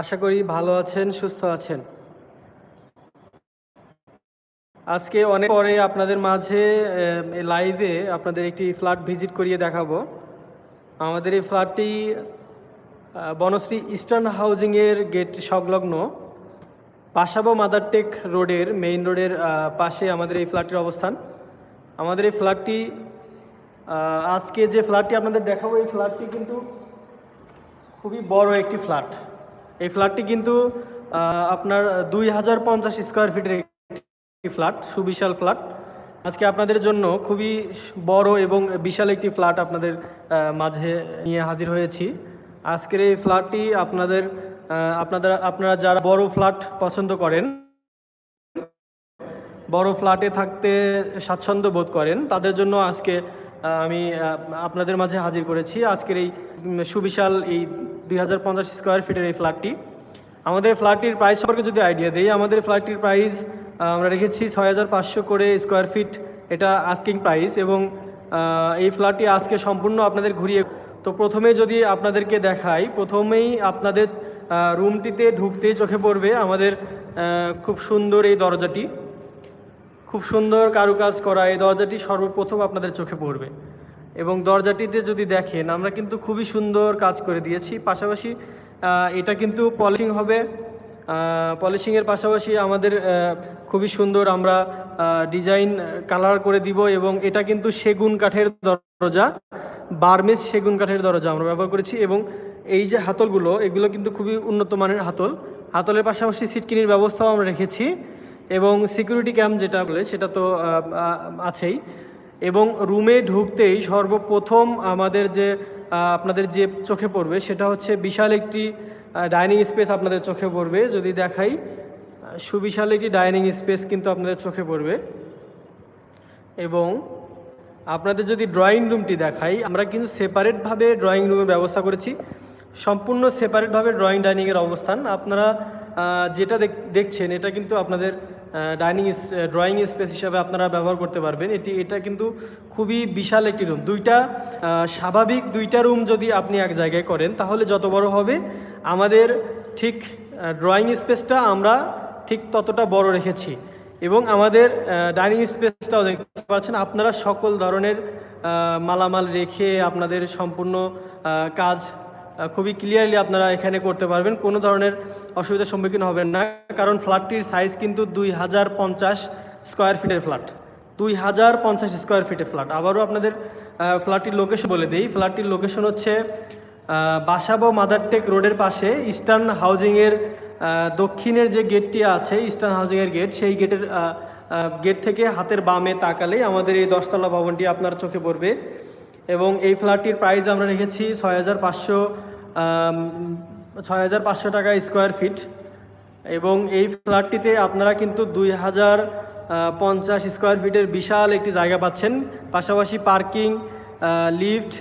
আশা করি ভালো আছেন, সুস্থ আছেন। আজকে অনেক পরে আপনাদের মাঝে লাইভে আপনাদের একটি ফ্ল্যাট ভিজিট করিয়ে দেখাবো। আমাদের এই ফ্ল্যাটটি বনশ্রী ইস্টার্ন হাউজিংয়ের গেট সংলগ্ন পাশাবো মাদারটেক রোডের মেইন রোডের পাশে আমাদের এই ফ্ল্যাটটির অবস্থান। আমাদের এই ফ্ল্যাটটি আজকে যে ফ্ল্যাটটি আপনাদের দেখাবো, এই ফ্ল্যাটটি কিন্তু খুবই বড় একটি ফ্ল্যাট এই ফ্ল্যাটটি কিন্তু আপনার দুই হাজার পঞ্চাশ স্কোয়ার ফিটের একটি ফ্ল্যাট, সুবিশাল ফ্ল্যাট। আজকে আপনাদের জন্য খুবই বড় এবং বিশাল একটি ফ্ল্যাট আপনাদের মাঝে নিয়ে হাজির হয়েছি। আজকের এই ফ্ল্যাটটি আপনাদের আপনাদের, আপনারা যারা বড় ফ্ল্যাট পছন্দ করেন, বড় ফ্ল্যাটে থাকতে স্বাচ্ছন্দ্য বোধ করেন, তাদের জন্য আজকে আমি আপনাদের মাঝে হাজির করেছি। আজকের এই সুবিশাল এই দুই হাজার পঞ্চাশ স্কোয়ার ফিটের এই ফ্ল্যাটটি আমাদের ফ্ল্যাটটির প্রাইস সম্পর্কে যদি আইডিয়া দিই, আমাদের ফ্ল্যাটটির প্রাইস আমরা রেখেছি ছয় হাজার পাঁচশো করে স্কোয়ার ফিট এটা আস্কিং প্রাইস এবং এই ফ্ল্যাটটি আজকে সম্পূর্ণ আপনাদের ঘুরিয়ে তো প্রথমে যদি আপনাদেরকে দেখাই, প্রথমেই আপনাদের রুমটিতে ঢুকতেই চোখে পড়বে আমাদের খুব সুন্দর এই দরজাটি। খুব সুন্দর কারুকাজ করা এই দরজাটি সর্বপ্রথম আপনাদের চোখে পড়বে। এবং দরজাটিতে যদি দেখেন, আমরা কিন্তু খুবই সুন্দর কাজ করে দিয়েছি। পাশাপাশি এটা কিন্তু পলিশিং হবে। পলিশিংয়ের পাশাপাশি আমাদের খুবই সুন্দর আমরা ডিজাইন কালার করে দিব এবং এটা কিন্তু সেগুন কাঠের দরজা, বার্মেজ সেগুন কাঠের দরজা আমরা ব্যবহার করেছি এবং এই যে হাতলগুলো, এগুলো কিন্তু খুবই উন্নত মানের হাতল। হাতলের পাশাপাশি সিটকিনির ব্যবস্থাও আমরা রেখেছি এবং সিকিউরিটি ক্যাম্প যেটা বলে, সেটা তো আছেই। এবং রুমে ঢুকতেই সর্বপ্রথম আমাদের যে আপনাদের যে চোখে পড়বে সেটা হচ্ছে বিশাল একটি ডাইনিং স্পেস আপনাদের চোখে পড়বে। যদি দেখাই সুবিশাল একটি ডাইনিং স্পেস কিন্তু আপনাদের চোখে পড়বে। এবং আপনাদের যদি ড্রয়িং রুমটি দেখাই, আমরা কিন্তু সেপারেটভাবে ড্রয়িং রুমের ব্যবস্থা করেছি। সম্পূর্ণ সেপারেটভাবে ড্রয়িং ডাইনিংয়ের অবস্থান। আপনারা যেটা দেখ- দেখছেন, এটা কিন্তু আপনাদের ডাইনিং ড্রয়িং স্পেস হিসাবে আপনারা ব্যবহার করতে পারবেন। এটি, এটা কিন্তু খুবই বিশাল একটি রুম দুইটা স্বাভাবিক দুইটা রুম যদি আপনি এক জায়গায় করেন, তাহলে যত বড় হবে, আমাদের ঠিক ড্রয়িং স্পেসটা আমরা ঠিক ততটা বড় রেখেছি। এবং আমাদের ডাইনিং স্পেসটাও দেখতে পাচ্ছেন, আপনারা সকল ধরনের মালামাল রেখে আপনাদের সম্পূর্ণ কাজ খুবই ক্লিয়ারলি আপনারা এখানে করতে পারবেন। কোনো ধরনের অসুবিধার সম্মুখীন হবেন না, কারণ ফ্ল্যাটটির সাইজ কিন্তু দুই হাজার পঞ্চাশ স্কোয়ার ফিটের ফ্ল্যাট দুই হাজার পঞ্চাশ স্কোয়ার ফিটের ফ্ল্যাট আবারও আপনাদের ফ্ল্যাটটির লোকেশন বলে দিই। ফ্ল্যাটটির লোকেশন হচ্ছে বাসাবো মাদারটেক রোডের পাশে ইস্টার্ন হাউজিংয়ের দক্ষিণের যে গেটটি আছে, ইস্টার্ন হাউজিংয়ের গেট সেই গেটের গেট থেকে হাতের বামে তাকালেই আমাদের এই দশতলা ভবনটি আপনার চোখে পড়বে। এবং এই ফ্ল্যাটটির প্রাইস আমরা রেখেছি ছয় হাজার পাঁচশো ছয় হাজার পাঁচশো টাকা স্কোয়ার ফিট। এবং এই ফ্ল্যাটটিতে আপনারা কিন্তু দুই হাজার পঞ্চাশ স্কোয়ার ফিটের বিশাল একটি জায়গা পাচ্ছেন। পাশাপাশি পার্কিং লিফট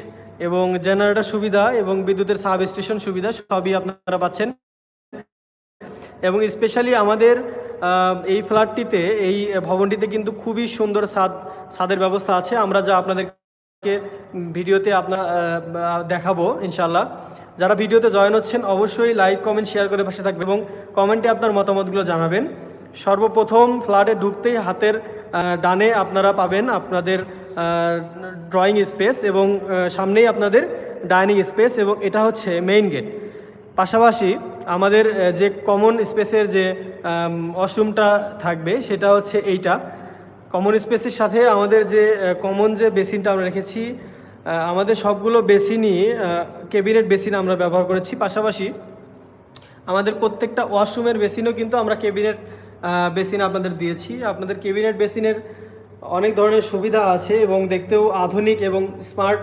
এবং জেনারেটর সুবিধা এবং বিদ্যুতের সাব স্টেশন সুবিধা সবই আপনারা পাচ্ছেন। এবং স্পেশালি আমাদের এই ফ্ল্যাটটিতে, এই ভবনটিতে কিন্তু খুবই সুন্দর ছাদ ছাদের ব্যবস্থা আছে। আমরা যা আপনাদেরকে ভিডিওতে আপনার দেখাবো ইনশাল্লাহ যারা ভিডিওতে জয়েন হচ্ছেন, অবশ্যই লাইক, কমেন্ট, শেয়ার করে পাশে থাকবে এবং কমেন্টে আপনার মতামতগুলো জানাবেন। সর্বপ্রথম ফ্ল্যাটে ঢুকতেই হাতের ডানে আপনারা পাবেন আপনাদের ড্রয়িং স্পেস এবং সামনেই আপনাদের ডাইনিং স্পেস এবং এটা হচ্ছে মেইন গেট। পাশাপাশি আমাদের যে কমন স্পেসের যে অশরুমটা থাকবে সেটা হচ্ছে এইটা। কমন স্পেসের সাথে আমাদের যে কমন যে বেসিনটা আমরা রেখেছি আমাদের সবগুলো বেসিনই কেবিনেট বেসিন আমরা ব্যবহার করেছি। পাশাপাশি আমাদের প্রত্যেকটা ওয়াশরুমের বেসিনও কিন্তু আমরা কেবিনেট বেসিন আপনাদের দিয়েছি। আপনাদের কেবিনেট বেসিনের অনেক ধরনের সুবিধা আছে এবং দেখতেও আধুনিক এবং স্মার্ট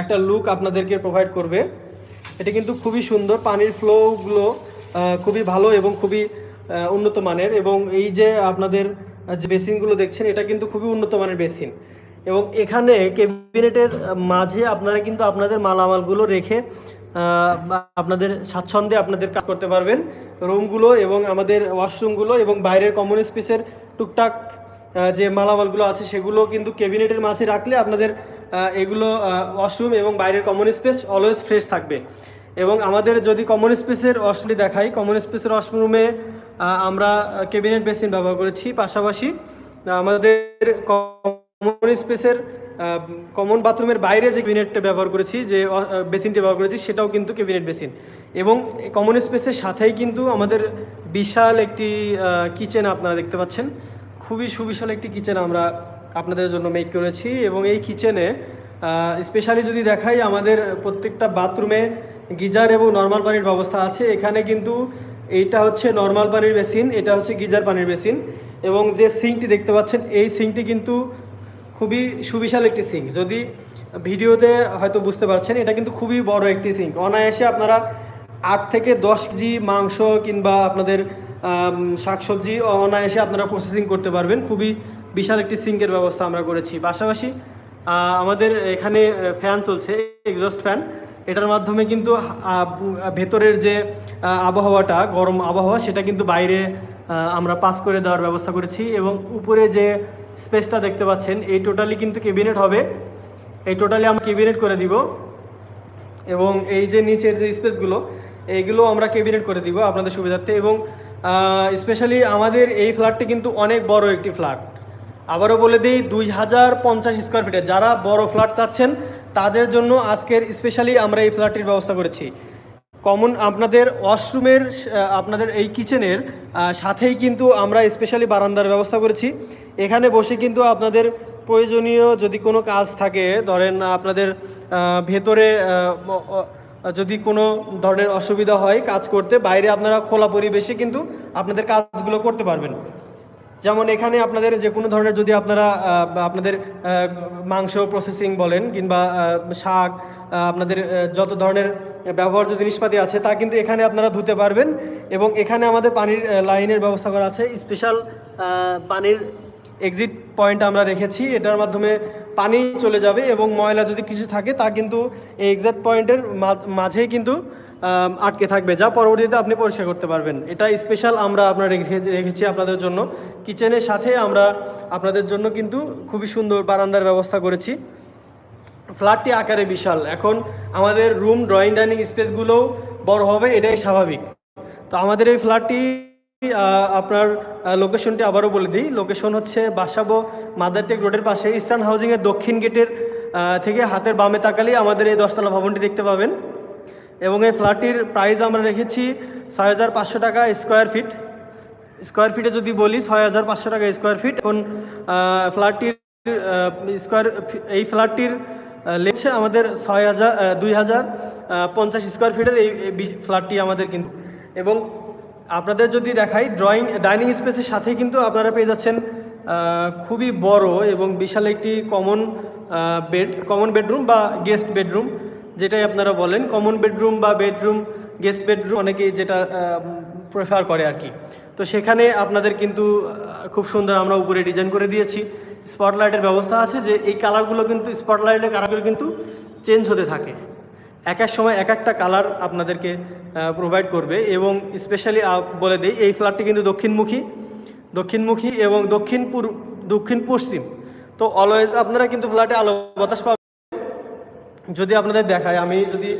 একটা লুক আপনাদেরকে প্রোভাইড করবে। এটা কিন্তু খুবই সুন্দর। পানির ফ্লোগুলো খুবই ভালো এবং খুবই উন্নত মানের এবং এই যে আপনাদের যে বেসিনগুলো দেখছেন, এটা কিন্তু খুবই উন্নত মানের বেসিন। এবং এখানে ক্যাবিনেটের মাঝে আপনারা কিন্তু আপনাদের মালামালগুলো রেখে আপনাদের স্বাচ্ছন্দ্যে আপনাদের কাজ করতে পারবেন। রুমগুলো এবং আমাদের ওয়াশরুমগুলো এবং বাইরের কমন স্পেসের টুকটাক যে মালামালগুলো আছে, সেগুলো কিন্তু ক্যাবিনেটের মাঝে রাখলে আপনাদের এগুলো ওয়াশরুম এবং বাইরের কমন স্পেস অলওয়েজ ফ্রেশ থাকবে। এবং আমাদের যদি কমন স্পেসের অশ্রী দেখাই, কমন স্পেসের ওয়াশরুমে আমরা ক্যাবিনেট বেসিন ব্যবহার করেছি। পাশাপাশি আমাদের কমন স্পেসের কমন বাথরুমের বাইরে যে ক্যাবিনেটটা ব্যবহার করেছি, যে বেসিনটি ব্যবহার করেছি, সেটাও কিন্তু ক্যাবিনেট বেসিন এবং কমন স্পেসের সাথেই কিন্তু আমাদের বিশাল একটি কিচেন আপনারা দেখতে পাচ্ছেন। খুবই সুবিশাল একটি কিচেন আমরা আপনাদের জন্য মেক করেছি এবং এই কিচেনে স্পেশালি যদি দেখাই, আমাদের প্রত্যেকটা বাথরুমে গিজার এবং নর্মাল পানির ব্যবস্থা আছে। এখানে কিন্তু এইটা হচ্ছে নর্মাল পানির বেসিন এটা হচ্ছে গিজার পানির বেসিন এবং যে সিঙ্কটি দেখতে পাচ্ছেন, এই সিঙ্কটি কিন্তু খুবই সুবিশাল একটি সিঙ্ক। যদি ভিডিওতে হয়তো বুঝতে পারছেন, এটা কিন্তু খুবই বড় একটি সিঙ্ক। অনায়াসে আপনারা আট থেকে দশ কেজি মাংস কিংবা আপনাদের শাকসবজি অনায়াসে আপনারা প্রসেসিং করতে পারবেন। খুবই বিশাল একটি সিঙ্কের ব্যবস্থা আমরা করেছি। পাশাপাশি আমাদের এখানে ফ্যান চলছে এক্সস্ট ফ্যান এটার মাধ্যমে কিন্তু ভেতরের যে আবহাওয়াটা, গরম আবহাওয়া, সেটা কিন্তু বাইরে আমরা পাস করে দেওয়ার ব্যবস্থা করেছি এবং উপরে যে স্পেসটা দেখতে পাচ্ছেন, এই টোটালি কিন্তু কেবিনেট হবে। এই টোটালি আমরা কেবিনেট করে দিব এবং এই যে নিচের যে স্পেসগুলো, এইগুলো আমরা ক্যাবিনেট করে দিব আপনাদের সুবিধার্থে এবং স্পেশালি আমাদের এই ফ্ল্যাটটি কিন্তু অনেক বড় একটি ফ্ল্যাট। আবারও বলে দিই, দুই হাজার পঞ্চাশ স্কোয়ার ফিটে যারা বড় ফ্ল্যাট চাচ্ছেন তাদের জন্য আজকের স্পেশালি আমরা এই ফ্ল্যাটটির ব্যবস্থা করেছি। কমন আপনাদের ওয়াশরুমের আপনাদের এই কিচেনের সাথেই কিন্তু আমরা স্পেশালি বারান্দার ব্যবস্থা করেছি। এখানে বসে কিন্তু আপনাদের প্রয়োজনীয় যদি কোনো কাজ থাকে, ধরেন আপনাদের ভেতরে যদি কোনো ধরনের অসুবিধা হয় কাজ করতে, বাইরে আপনারা খোলা পরিবেশে কিন্তু আপনাদের কাজগুলো করতে পারবেন। যেমন এখানে আপনাদের যে কোনো ধরনের যদি আপনারা আপনাদের মাংস প্রসেসিং বলেন কিংবা শাক আপনাদের যত ধরনের ব্যবহার্য জিনিসপাতি আছে তা কিন্তু এখানে আপনারা ধুতে পারবেন এবং এখানে আমাদের পানির লাইনের ব্যবস্থা করা আছে। স্পেশাল পানির এক্সিট পয়েন্ট আমরা রেখেছি। এটার মাধ্যমে পানি চলে যাবে এবং ময়লা যদি কিছু থাকে তা কিন্তু এই এক্সাক্ট পয়েন্টের মাঝেই কিন্তু আটকে থাকবে, যা পরবর্তীতে আপনি পরিষ্কার করতে পারবেন। এটা স্পেশাল আমরা আপনার রেখে, রেখেছি আপনাদের জন্য। কিচেনের সাথে আমরা আপনাদের জন্য কিন্তু খুবই সুন্দর বারান্দার ব্যবস্থা করেছি। ফ্ল্যাটটি আকারে বিশাল। এখন আমাদের রুম ড্রয়িং ডাইনিং স্পেসগুলোও বড় হবে, এটাই স্বাভাবিক। তো আমাদের এই ফ্ল্যাটটি আপনার লোকেশনটি আবারও বলে দিই। লোকেশন হচ্ছে বাসাবো মাদারটেক রোডের পাশে। ইস্টার্ন হাউজিংয়ের দক্ষিণ গেটের থেকে হাতের বামে তাকালেই আমাদের এই দশতলা ভবনটি দেখতে পাবেন। এবং এই ফ্ল্যাটটির প্রাইস আমরা রেখেছি ছয় হাজার পাঁচশো টাকা স্কোয়ার ফিট স্কোয়ার ফিটে যদি বলি, ছয় হাজার পাঁচশো টাকা স্কোয়ার ফিট এখন ফ্ল্যাটটির স্কোয়ার এই ফ্ল্যাটটির লেগছে আমাদের ছয় হাজার দুই হাজার পঞ্চাশ স্কোয়ার ফিটের এই ফ্ল্যাটটি আমাদের কিন্তু। এবং আপনাদের যদি দেখাই ড্রয়িং ডাইনিং স্পেসের সাথে কিন্তু আপনারা পেয়ে যাচ্ছেন খুবই বড় এবং বিশাল একটি কমন বেড কমন বেডরুম বা গেস্ট বেডরুম যেটাই আপনারা বলেন কমন বেডরুম বা বেডরুম গেস্ট বেডরুম অনেকেই যেটা প্রেফার করে আর কি। তো সেখানে আপনাদের কিন্তু খুব সুন্দর আমরা উপরে ডিজাইন করে দিয়েছি। স্পটলাইটের ব্যবস্থা আছে যে এই কালারগুলো কিন্তু স্পটলাইটের কালারগুলো কিন্তু চেঞ্জ হতে থাকে। এক এক সময় এক একটা কালার আপনাদেরকে প্রোভাইড করবে এবং স্পেশালি বলে দেই, এই ফ্ল্যাটটি কিন্তু দক্ষিণমুখী। দক্ষিণমুখী এবং দক্ষিণ পূর্ব দক্ষিণ পশ্চিম। তো অলওয়েজ আপনারা কিন্তু ফ্ল্যাটে আলো বাতাস পাবেন। যদি আপনাদের দেখায়, আমি যদি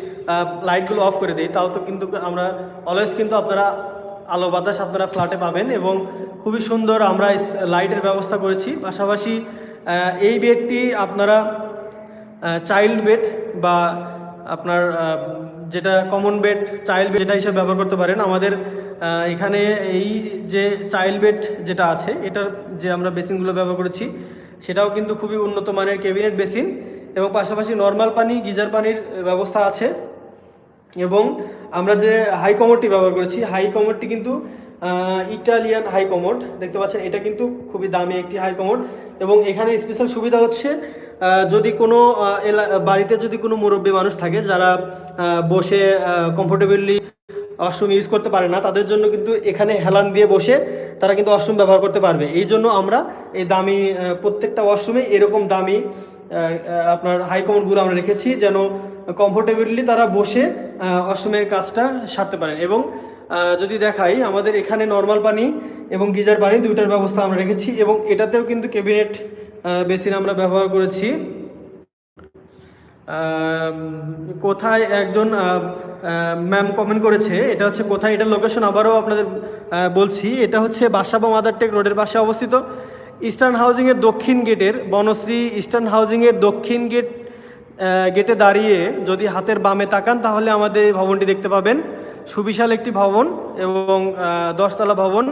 লাইটগুলো অফ করে দিই, তাও তো কিন্তু আমরা অলওয়েজ কিন্তু আপনারা আলো বাতাস আপনারা ফ্ল্যাটে পাবেন এবং খুবই সুন্দর আমরা লাইটের ব্যবস্থা করেছি। পাশাপাশি এই বেডটি আপনারা চাইল্ড বেড বা আপনার যেটা কমন বেড চাইল্ড বেড যেটা হিসেবে ব্যবহার করতে পারেন। আমাদের এখানে এই যে চাইল্ড বেড যেটা আছে, এটার যে আমরা বেসিনগুলো ব্যবহার করেছি, সেটাও কিন্তু খুবই উন্নত মানের ক্যাবিনেট বেসিন এবং পাশাপাশি নর্মাল পানি, গিজার পানির ব্যবস্থা আছে। এবং আমরা যে হাই কমোডটি ব্যবহার করেছি হাই কমোডটি কিন্তু ইটালিয়ান হাই কমোড দেখতে পাচ্ছেন, এটা কিন্তু খুবই দামি একটি হাই কমোড এবং এখানে স্পেশাল সুবিধা হচ্ছে যদি কোনো এলা- বাড়িতে যদি কোনো মুরব্বী মানুষ থাকে, যারা বসে কমফোর্টেবলি ওয়াশরুম ইউজ করতে পারে না, তাদের জন্য কিন্তু এখানে হেলান দিয়ে বসে তারা কিন্তু ওয়াশরুম ব্যবহার করতে পারবে। এই জন্য আমরা এই দামি প্রত্যেকটা ওয়াশরুমে এরকম দামি আপনার হাই কমোডগুলো আমরা রেখেছি যেন কমফোর্টেবলি তারা বসে অসমের কাজটা সারতে পারেন। এবং যদি দেখাই, আমাদের এখানে নর্মাল পানি এবং গিজার পানি দুইটার ব্যবস্থা আমরা রেখেছি এবং এটাতেও কিন্তু ক্যাবিনেট বেসিন আমরা ব্যবহার করেছি। কোথায় একজন ম্যাম কমেন্ট করেছে, এটা হচ্ছে কোথায়, এটার লোকেশন আবারও আপনাদের বলছি, এটা হচ্ছে বাসাবো মাদারটেক রোডের পাশে অবস্থিত। ইস্টার্ন হাউজিংয়ের দক্ষিণ গেটের বনশ্রী ইস্টার্ন হাউজিংয়ের দক্ষিণ গেট গেটে দাঁড়িয়ে যদি হাতের বামে তাকান, তাহলে আমাদের ভবনটি দেখতে পাবেন। সুবিশাল একটি ভবন এবং দশতলা ভবন।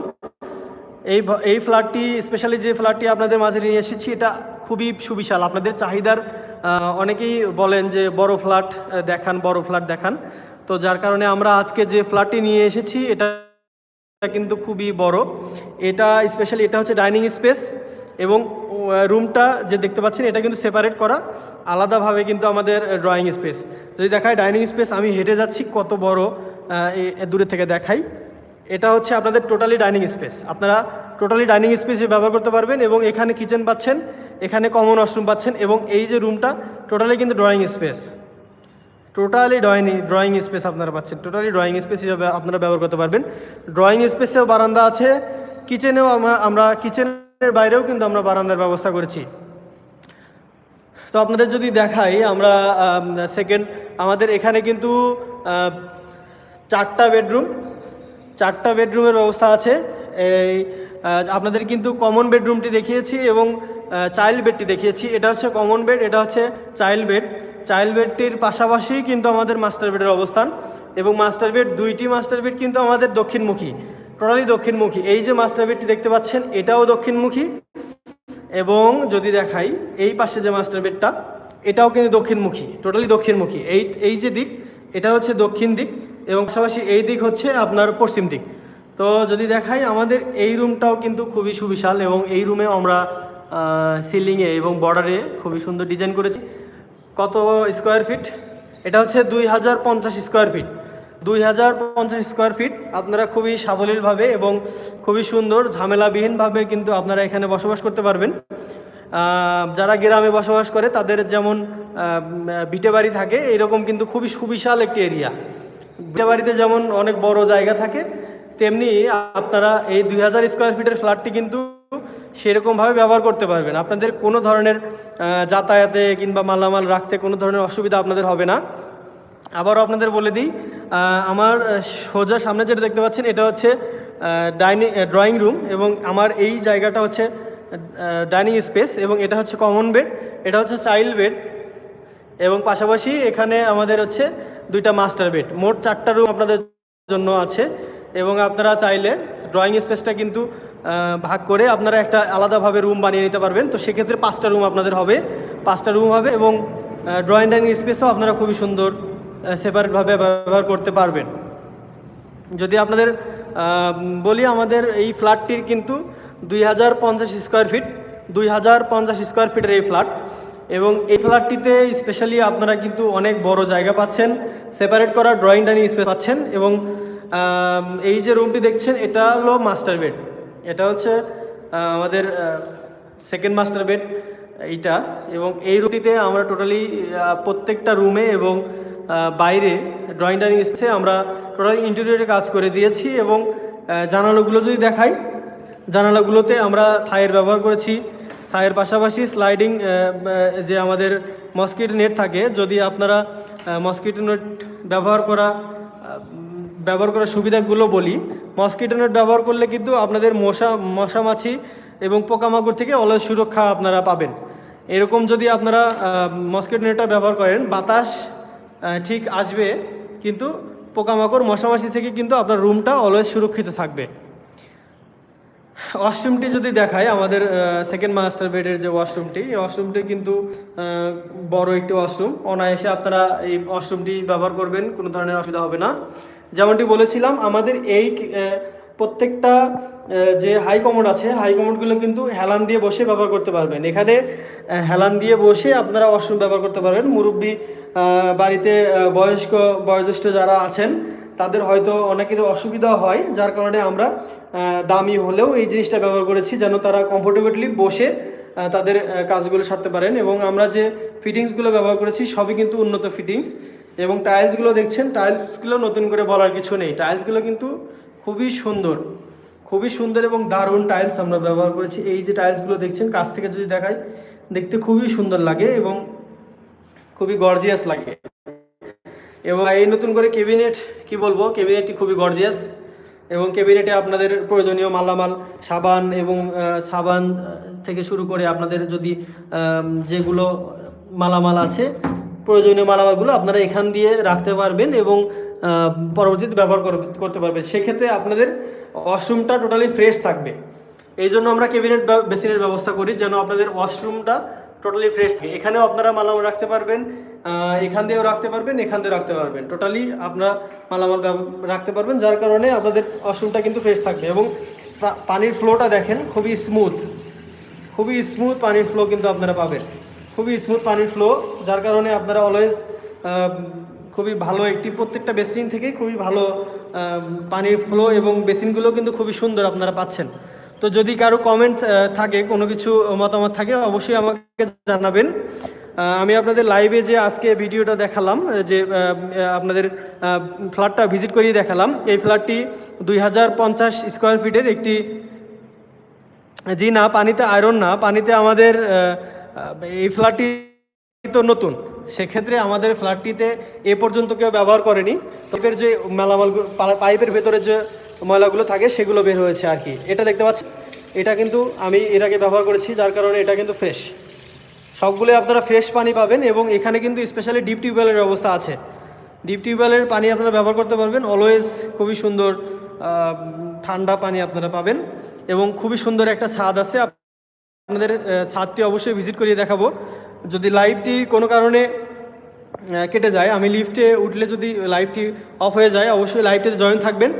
এই এই ফ্ল্যাটটি, স্পেশালি যে ফ্ল্যাটটি আপনাদের মাঝে নিয়ে এসেছি, এটা খুবই সুবিশাল। আপনাদের চাহিদার অনেকেই বলেন যে বড় ফ্ল্যাট দেখান, বড় ফ্ল্যাট দেখান। তো যার কারণে আমরা আজকে যে ফ্ল্যাটটি নিয়ে এসেছি, এটা কিন্তু খুবই বড়। এটা স্পেশালি এটা হচ্ছে ডাইনিং স্পেস এবং রুমটা যে দেখতে পাচ্ছেন এটা কিন্তু সেপারেট করা। আলাদাভাবে কিন্তু আমাদের ড্রয়িং স্পেস যদি দেখায় ডাইনিং স্পেস আমি হেঁটে যাচ্ছি, কত বড় দূরে থেকে দেখাই। এটা হচ্ছে আপনাদের টোটালি ডাইনিং স্পেস আপনারা টোটালি ডাইনিং স্পেস ব্যবহার করতে পারবেন এবং এখানে কিচেন পাচ্ছেন, এখানে কমন ওয়াশরুম পাচ্ছেন এবং এই যে রুমটা টোটালি কিন্তু drawing space totally drawing drawing space আপনারা পাচ্ছেন। টোটালি ড্রয়িং স্পেস হিসাবে আপনারা ব্যবহার করতে পারবেন। ড্রয়িং স্পেসেও বারান্দা আছে। কিচেনেও আমরা আমরা কিচেনের বাইরেও কিন্তু আমরা বারান্দার ব্যবস্থা করেছি। তো আপনাদের যদি দেখাই, আমরা সেকেন্ড আমাদের এখানে কিন্তু চারটা বেডরুম চারটা বেডরুমের ব্যবস্থা আছে। এই আপনাদের কিন্তু কমন বেডরুমটি দেখিয়েছি এবং চাইল্ড বেডটি দেখিয়েছি। এটা হচ্ছে কমন বেড এটা হচ্ছে চাইল্ড বেড চাইল্ড বেডটির পাশাপাশি কিন্তু আমাদের মাস্টার বেডের অবস্থান এবং মাস্টার বেড দুইটি মাস্টার বেড কিন্তু আমাদের দক্ষিণমুখী টোটালি দক্ষিণমুখী। এই যে মাস্টার বেডটি দেখতে পাচ্ছেন, এটাও দক্ষিণমুখী এবং যদি দেখাই, এই পাশে যে মাস্টার বেডটা, এটাও কিন্তু দক্ষিণমুখী, টোটালি দক্ষিণমুখী। এই এই যে দিক, এটা হচ্ছে দক্ষিণ দিক এবং পাশাপাশি এই দিক হচ্ছে আপনার পশ্চিম দিক। তো যদি দেখাই, আমাদের এই রুমটাও কিন্তু খুবই সুবিশাল এবং এই রুমে আমরা সিলিংয়ে এবং বর্ডারে খুবই সুন্দর ডিজাইন করেছি। কত স্কোয়ার ফিট এটা হচ্ছে দুই হাজার পঞ্চাশ স্কোয়ার ফিট দুই হাজার পঞ্চাশ স্কোয়ার ফিট আপনারা খুবই সাবলীলভাবে এবং খুবই সুন্দর, ঝামেলাবিহীনভাবে কিন্তু আপনারা এখানে বসবাস করতে পারবেন। যারা গ্রামে বসবাস করে তাদের যেমন বিটে বাড়ি থাকে এরকম কিন্তু খুবই সুবিশাল একটি এরিয়া বিটে বাড়িতে যেমন অনেক বড় জায়গা থাকে, তেমনি আপনারা এই দুই হাজার স্কোয়ার ফিটের ফ্ল্যাটটি কিন্তু সেরকমভাবে ব্যবহার করতে পারবেন। আপনাদের কোনো ধরনের যাতায়াতে কিংবা মালামাল রাখতে কোনো ধরনের অসুবিধা আপনাদের হবে না। আবারও আপনাদের বলে দিই আমার সোজা সামনে যেটা দেখতে পাচ্ছেন, এটা হচ্ছে ডাইনিং ড্রয়িং রুম এবং আমার এই জায়গাটা হচ্ছে ডাইনিং স্পেস এবং এটা হচ্ছে কমন বেড, এটা হচ্ছে চাইল্ড বেড এবং পাশাপাশি এখানে আমাদের হচ্ছে দুইটা মাস্টার বেড। মোট চারটা রুম আপনাদের জন্য আছে এবং আপনারা চাইলে ড্রয়িং স্পেসটা কিন্তু ভাগ করে আপনারা একটা আলাদাভাবে রুম বানিয়ে নিতে পারবেন। তো সেক্ষেত্রে পাঁচটা রুম আপনাদের হবে। পাঁচটা রুম হবে এবং ড্রয়িং ডাইনিং স্পেসও আপনারা খুবই সুন্দর সেপারেটভাবে ব্যবহার করতে পারবেন। যদি আপনাদের বলি আমাদের এই ফ্ল্যাটটির কিন্তু দুই হাজার পঞ্চাশ স্কোয়ার ফিট দুই হাজার পঞ্চাশ স্কোয়ার ফিটের এই ফ্ল্যাট এবং এই ফ্ল্যাটটিতে স্পেশালি আপনারা কিন্তু অনেক বড় জায়গা পাচ্ছেন সেপারেট করা ড্রয়িং ডাইনিং স্পেস পাচ্ছেন এবং এই যে রুমটি দেখছেন, এটা হলো মাস্টার বেড এটা হচ্ছে আমাদের সেকেন্ড মাস্টার বেড এইটা। এবং এই রুটিতে আমরা টোটালি প্রত্যেকটা রুমে এবং বাইরে ড্রয়িং ডাইনিং স্পেসে আমরা টোটালি ইন্টেরিয়রের কাজ করে দিয়েছি এবং জানালাগুলো যদি দেখাই, জানালাগুলোতে আমরা থায়ের ব্যবহার করেছি। থায়ের পাশাপাশি স্লাইডিং যে আমাদের মসকিটো নেট থাকে, যদি আপনারা মসকিটো নেট ব্যবহার করা ব্যবহার করার সুবিধাগুলো বলি। মসকিটো নেট ব্যবহার করলে কিন্তু আপনাদের মশা মশা মাছি এবং পোকামাকড় থেকে অলস সুরক্ষা আপনারা পাবেন। এরকম যদি আপনারা মসকিটো নেটটা ব্যবহার করেন, বাতাস ঠিক আসবে, কিন্তু পোকামাকড়, মশামাছি থেকে কিন্তু আপনার রুমটা অলওয়েজ সুরক্ষিত থাকবে। ওয়াশরুমটি যদি দেখায় আমাদের সেকেন্ড মাস্টার বেডের যে ওয়াশরুমটি এই ওয়াশরুমটি কিন্তু বড় একটি ওয়াশরুম অনায়াসে আপনারা এই ওয়াশরুমটি ব্যবহার করবেন, কোনো ধরনের অসুবিধা হবে না। যেমনটি বলেছিলাম, আমাদের এই প্রত্যেকটা যে হাই আছে হাই কিন্তু হেলান দিয়ে বসে ব্যবহার করতে পারবেন। এখানে হেলান দিয়ে বসে আপনারা ওয়াশরুম ব্যবহার করতে পারবেন। মুরব্বী বাড়িতে বয়স্ক, বয়োজ্যেষ্ঠ যারা আছেন, তাদের হয়তো অনেকের অসুবিধা হয়। যার কারণে আমরা দামি হলেও এই জিনিসটা ব্যবহার করেছি, যেন তারা কমফোর্টেবলি বসে তাদের কাজগুলো সারতে পারেন। এবং আমরা যে ফিটিংসগুলো ব্যবহার করেছি, সবই কিন্তু উন্নত ফিটিংস এবং টাইলসগুলো দেখছেন টাইলসগুলো নতুন করে বলার কিছু নেই। টাইলসগুলো কিন্তু খুবই সুন্দর খুবই সুন্দর এবং দারুণ টাইলস আমরা ব্যবহার করেছি। এই যে টাইলসগুলো দেখছেন, কাছ থেকে যদি দেখাই, দেখতে খুবই সুন্দর লাগে এবং খুবই গর্জিয়াস লাগে। এবং এই নতুন করে ক্যাবিনেট কি বলব ক্যাবিনেটটি খুবই গর্জিয়াস এবং ক্যাবিনেটে আপনাদের প্রয়োজনীয় মালামাল, সাবান এবং সাবান থেকে শুরু করে আপনাদের যদি যেগুলো মালামাল আছে প্রয়োজনীয় মালামালগুলো আপনারা এখান দিয়ে রাখতে পারবেন এবং পরবর্তীতে ব্যবহার কর- করতে পারবেন। সেক্ষেত্রে আপনাদের ওয়াশরুমটা টোটালি ফ্রেশ থাকবে। এই জন্য আমরা ক্যাবিনেট বেসিনের ব্যবস্থা করি যেন আপনাদের ওয়াশরুমটা টোটালি ফ্রেশ থাকে। এখানেও আপনারা মালামাল রাখতে পারবেন এখান দিয়েও রাখতে পারবেন, এখান দিয়েও রাখতে পারবেন। টোটালি আপনারা মালামাল রাখতে পারবেন, যার কারণে আপনাদের ওয়াশরুমটা কিন্তু ফ্রেশ থাকবে এবং পানির ফ্লোটা দেখেন, খুবই স্মুথ খুবই স্মুথ পানির ফ্লো কিন্তু আপনারা পাবেন। খুবই স্মুথ পানির ফ্লো যার কারণে আপনারা অলওয়েজ খুবই ভালো একটি প্রত্যেকটা বেসিন থেকেই খুবই ভালো পানির ফ্লো এবং বেসিনগুলো কিন্তু খুবই সুন্দর আপনারা পাচ্ছেন। তো যদি কারও কমেন্ট থাকে, কোনো কিছু মতামত থাকে, অবশ্যই আমাকে জানাবেন। আমি আপনাদের লাইভে যে আজকে ভিডিওটা দেখালাম যে আপনাদের ফ্ল্যাটটা ভিজিট করিয়ে দেখালাম, এই ফ্ল্যাটটি দুই হাজার পঞ্চাশ স্কোয়ার ফিটের একটি, জি না, পানিতে আয়রন না, পানিতে আমাদের এই ফ্ল্যাটটি তো নতুন। সেক্ষেত্রে আমাদের ফ্ল্যাটটিতে এ পর্যন্ত কেউ ব্যবহার করেনি। পাইপের যে মালামাল পাইপের ভেতরে যে ময়লাগুলো থাকে, সেগুলো বের হয়েছে আর কি। এটা দেখতে পাচ্ছেন এটা কিন্তু আমি এর আগে ব্যবহার করেছি, যার কারণে এটা কিন্তু ফ্রেশ সবগুলোই আপনারা ফ্রেশ পানি পাবেন এবং এখানে কিন্তু স্পেশালি ডিপ টিউবওয়েলের ব্যবস্থা আছে। ডিপ টিউবওয়েলের পানি আপনারা ব্যবহার করতে পারবেন। অলওয়েজ খুবই সুন্দর ঠান্ডা পানি আপনারা পাবেন এবং খুবই সুন্দর একটা স্বাদ আছে। আপনাদের ছাদটি অবশ্যই ভিজিট করিয়ে দেখাবো। যদি লাইভটি কোনো কারণে কেটে যায়, আমি লিফটে উঠলে যদি লাইভটি অফ হয়ে যায়, অবশ্যই লাইভটিতে জয়েন থাকবেন।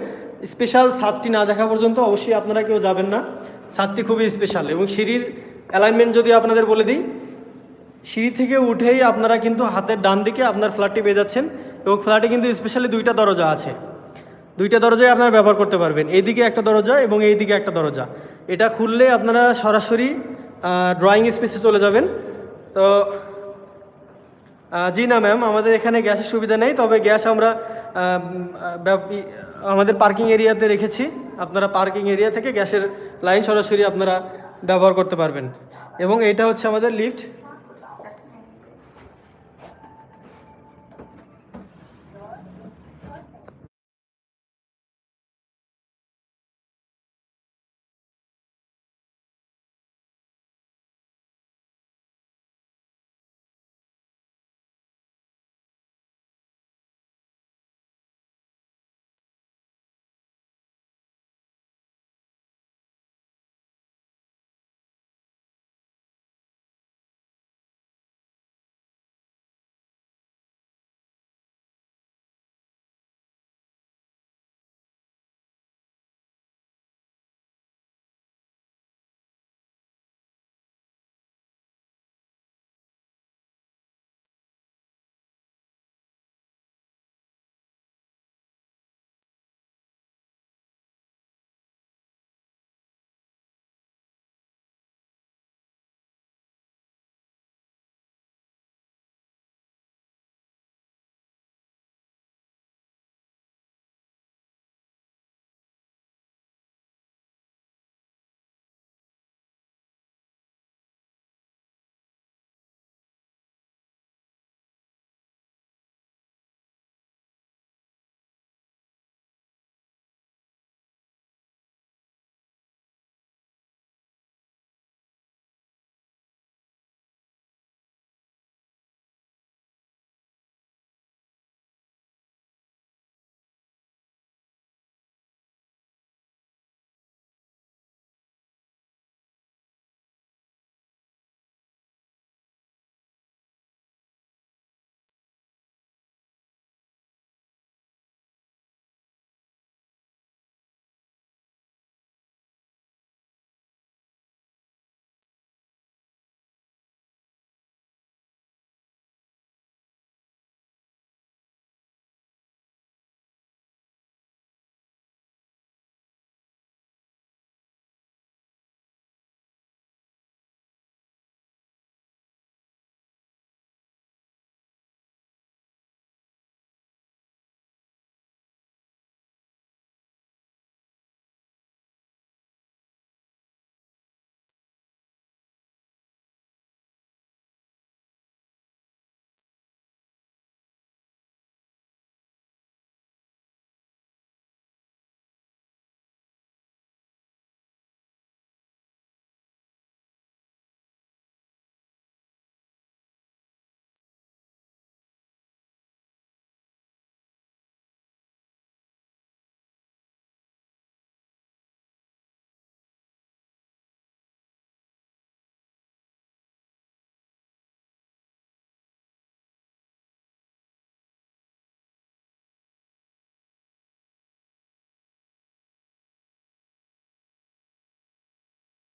স্পেশাল ছাদটি না দেখা পর্যন্ত অবশ্যই আপনারা কেউ যাবেন না। ছাদটি খুবই স্পেশাল এবং সিঁড়ির অ্যালাইনমেন্ট যদি আপনাদের বলে দিই, সিঁড়ি থেকে উঠেই আপনারা কিন্তু হাতের ডান দিকে আপনার ফ্ল্যাটটি পেয়ে যাচ্ছেন এবং ফ্ল্যাটে কিন্তু স্পেশালি দুইটা দরজা আছে। দুইটা দরজায় আপনারা ব্যবহার করতে পারবেন। এইদিকে একটা দরজা এবং এইদিকে একটা দরজা। এটা খুললে আপনারা সরাসরি ড্রয়িং স্পেসে চলে যাবেন। তো জি না ম্যাম আমাদের এখানে গ্যাসের সুবিধা নেই, তবে গ্যাস আমরা আমাদের পার্কিং এরিয়াতে রেখেছি। আপনারা পার্কিং এরিয়া থেকে গ্যাসের লাইন সরাসরি আপনারা ব্যবহার করতে পারবেন। এবং এটা হচ্ছে আমাদের লিফট